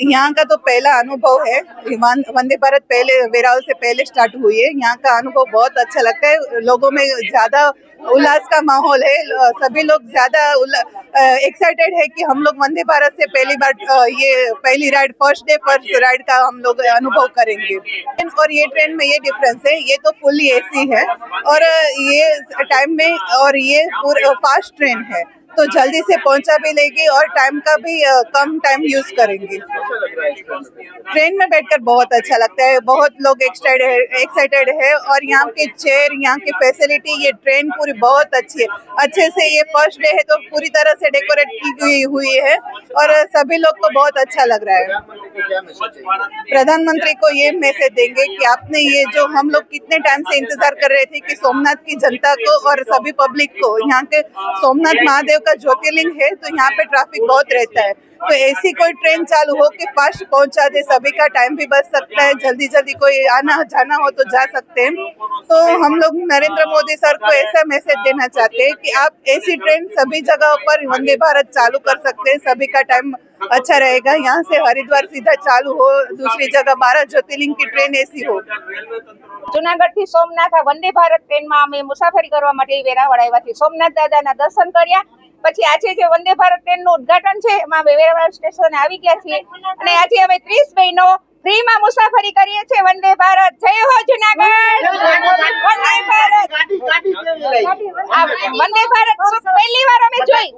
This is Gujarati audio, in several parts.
यहाँ का तो पहला अनुभव है। वंदे भारत पहले, वेरावल से पहले स्टार्ट हुई है। यहाँ का अनुभव बहुत अच्छा लगता है। लोगों में ज़्यादा उल्लास का माहौल है। सभी लोग ज़्यादा एक्साइटेड है कि हम लोग वंदे भारत से पहली बार ये पहली ride first day first ride का हम लोग अनुभव करेंगे। और ये ट्रेन में ये डिफरेंस है। ये तो फुल्ली एसी है। और ये टाइम में और ये फास्ट ट्रेन है। तो जल्दी से पहुँचा भी लेगी और टाइम का भी कम टाइम यूज़ करेंगे। ट्रेन में बैठकर बहुत अच्छा लगता है। बहुत लोग एक्साइटेड है और यहाँ के चेयर यहाँ की फैसिलिटी ये ट्रेन पूरी बहुत अच्छी है। अच्छे से ये फ़र्स्ट डे है तो पूरी तरह से डेकोरेट की हुई हुई है और सभी लोग को बहुत अच्छा लग रहा है। प्रधानमंत्री को ये मैसेज देंगे कि आपने ये जो हम लोग कितने टाइम से इंतज़ार कर रहे थे कि सोमनाथ की जनता को और सभी पब्लिक को, यहाँ के सोमनाथ महादेव का ज्योतिर्लिंग है तो यहाँ पे ट्रैफिक बहुत रहता है तो ऐसी कोई ट्रेन चालू हो कि फास्ट पहुंचा दे सभी का टाइम भी बच सकता है जल्दी जल्दी कोई आना जाना हो तो जा सकते हैं तो हम लोग नरेंद्र मोदी सर को ऐसा मैसेज देना चाहते हैं कि आप ऐसी ट्रेन सभी जगहों पर वंदे भारत चालू कर सकते हैं सभी का टाइम अच्छा रहेगा यहाँ से हरिद्वार सीधा चालू हो दूसरी जगह बारह ज्योतिर्लिंग की ट्रेन ऐसी हो જુનાગઢ થી સોમનાથ આ વંદે ભારત ટ્રેનમાં અમે મુસાફરી કરવા માટે વેરાવળ આવ્યા છીએ સોમનાથ દાદાના દર્શન કર્યા પછી આજે જે વંદે ભારત ટ્રેનનું ઉદઘાટન છે એમાં અમે સ્ટેશન આવી ગયા છીએ. અને આજે અમે ત્રીસ બહેનો ફ્રીમાં મુસાફરી કરીએ છીએ. વંદે ભારત. જય હો જુનાગઢ! વંદે ભારત. વંદે ભારત પહેલી વાર અમે જોઈ?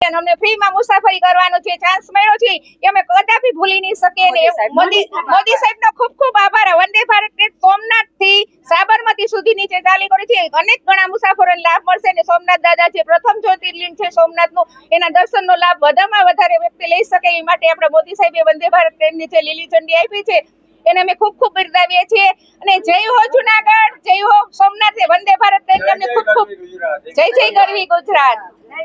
અમને ફ્રીમાં મુસાફરી કરવાનો જે ચાન્સ મળ્યો છે એ અમે કદાપી ભૂલી નહીં શકીએ. ને મોદી મોદી સાહેબનો ખૂબ ખૂબ આભાર. વંદે ભારત ટ્રેન સોમનાથથી સાબરમતી સુધી નીચે ચાલી કરી છે. અનેક ઘણા મુસાફરોને લાભ મળશે અને સોમનાથ દાદા જે પ્રથમ જ્યોતિર્લિંગ છે સોમનાથનું. એના દર્શનનો લાભ વધારેમાં વધારે વ્યક્તિ લઈ શકે એ માટે આપણે મોદી સાહેબે વંદે ભારત ટ્રેનની જે લીલી ઝંડી આપી છે, એને અમે ખૂબ ખૂબ બિરદાવીએ છીએ. અને જય હો જુનાગઢ, જય હો સોમનાથ. વંદે ભારત ટ્રેન ખૂબ ખૂબ જય જય ગરવી ગુજરાત.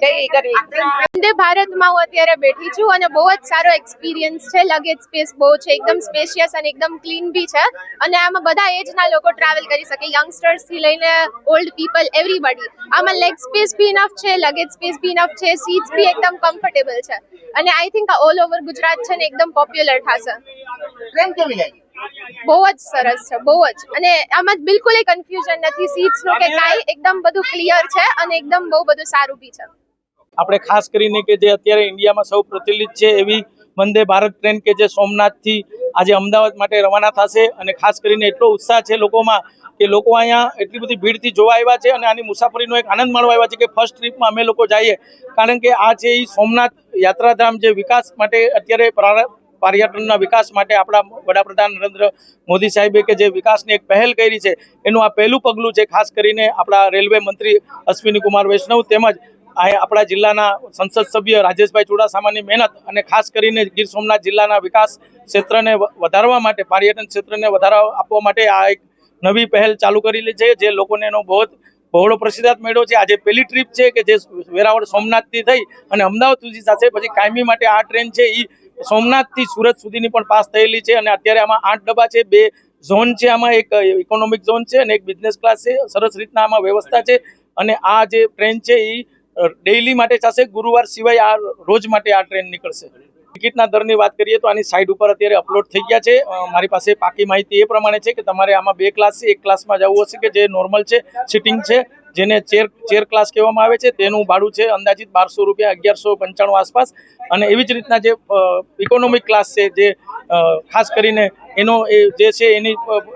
વંદે ભારતમાં હું અત્યારે બેઠી છું અને બહુ જ સારો એક્સપિરિયન્સ છે. લગેજ સ્પેસ બહુ છે એકદમ સ્પેશિયસ અને એકદમ ક્લીન બી છે. અને આમાં બધા એજના લોકો ટ્રાવેલ કરી શકે. યંગસ્ટર્સથી લઈને ઓલ્ડ પીપલ એવરીબડી આમાં લેગ સ્પેસ બી ઇનફ છે લગેજ સ્પેસ બી ઇનફ છે સીટ્સ બી એકદમ કમ્ફર્ટેબલ છે. અને આઈ થિંક આ ઓલ ઓવર ગુજરાત છે ને એકદમ પોપ્યુલર થશે. ટ્રેન કેવી લાગી? બહુ જ સરસ છે બહુ જ. અને આમાં બિલકુલ કન્ફ્યુઝન નથી. સીટ્સનું કે કાંઈ એકદમ બધું ક્લિયર છે અને એકદમ બહુ બધું સારું બી છે. આપણે ખાસ કરીને કે જે અત્યારે ઇન્ડિયામાં સૌ પ્રચલિત છે એવી વંદે ભારત ટ્રેન કે જે સોમનાથથી આજે અમદાવાદ માટે રવાના થશે અને ખાસ કરીને એટલો ઉત્સાહ છે લોકોમાં કે લોકો અહીંયા એટલી બધી ભીડથી જોવા આવ્યા છે અને આની મુસાફરીનો એક આનંદ માણવા આવ્યા છે કે ફર્સ્ટ ટ્રીપમાં અમે લોકો જઈએ. કારણ કે આ એ સોમનાથ યાત્રાધામ જે વિકાસ માટે અત્યારે પર્યટનના વિકાસ માટે આપણા વડાપ્રધાન નરેન્દ્ર મોદી સાહેબે કે જે વિકાસની એક પહેલ કરી છે, એનું આ પહેલું પગલું છે ખાસ કરીને આપણા રેલવે મંત્રી અશ્વિની કુમાર વૈષ્ણવ તેમજ આપણા જિલ્લાના સંસદ સભ્ય રાજેશભાઈ ચુડાસામાની મહેનત અને ખાસ કરીને ગીર સોમનાથ જિલ્લાના વિકાસ ક્ષેત્રને વધારવા માટે, પર્યટન ક્ષેત્રને વધારો આપવા માટે આ એક નવી પહેલ ચાલુ કરેલી છે, જે લોકોને એનો બહુ બહોળો પ્રતિસાદ મેળવ્યો છે. આજે પહેલી ટ્રીપ છે કે જે વેરાવળ સોમનાથથી થઈ અને અમદાવાદ સુધી સાથે પછી કાયમી માટે આ ટ્રેન છે એ સોમનાથથી સુરત સુધીની પણ પાસ થયેલી છે અને અત્યારે આમાં આઠ ડબ્બા છે, બે ઝોન છે આમાં, એક ઇકોનોમિક ઝોન છે અને એક બિઝનેસ ક્લાસ છે. સરસ રીતના આમાં વ્યવસ્થા છે અને આ જે ટ્રેન છે એ ડેઇલી માટે થશે, ગુરુવાર સિવાય આ રોજ માટે આ ટ્રેન નીકળશે. ટિકિટના દરની વાત કરીએ તો આની સાઇડ ઉપર અત્યારે અપલોડ થઈ ગયા છે. મારી પાસે પાકી માહિતી એ પ્રમાણે છે કે તમારે આમાં બે ક્લાસ છે. એક ક્લાસમાં જવું હશે કે જે નોર્મલ છે સિટિંગ છે. જેને ચેર ચેર ક્લાસ કહેવામાં આવે છે, તેનું ભાડું છે અંદાજિત બારસો રૂપિયા, અગિયારસો પંચાણું આસપાસ. અને એવી જ રીતના જે ઇકોનોમિક ક્લાસ છે જે ખાસ કરીને એનો એ જે છે એની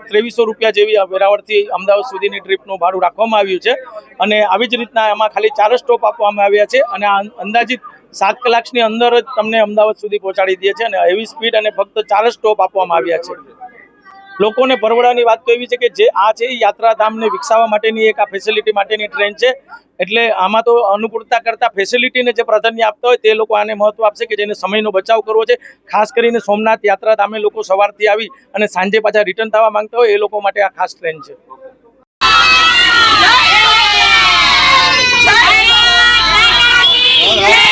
ત્રેવીસો રૂપિયા જેવી વેરાવળથી અમદાવાદ સુધીની ટ્રીપનું ભાડું રાખવામાં આવ્યું છે. અને આવી જ રીતના એમાં ખાલી ચાર સ્ટોપ આપવામાં આવ્યા છે અને અંદાજિત સાત કલાકની અંદર જ તમને અમદાવાદ સુધી પહોંચાડી દે છે અને એવી સ્પીડ અને ફક્ત ચાર સ્ટોપ આપવામાં આવ્યા છે. લોકોને પરવડાની વાત તો એવી છે કે જે આ છે એ યાત્રાધામને વિકસાવવા માટેની એક આ ફેસિલિટી માટેની ટ્રેન છે એટલે આમાં તો અનુકૂળતા કરતાં ફેસિલિટીને જે પ્રાધાન્ય આપતા હોય તે લોકો આને મહત્વ આપશે કે જેને સમયનો બચાવ કરવો છે ખાસ કરીને સોમનાથ યાત્રાધામે લોકો સવારથી આવી અને સાંજે પાછા રિટર્ન થવા માંગતા હોય એ લોકો માટે આ ખાસ ટ્રેન છે Yeah!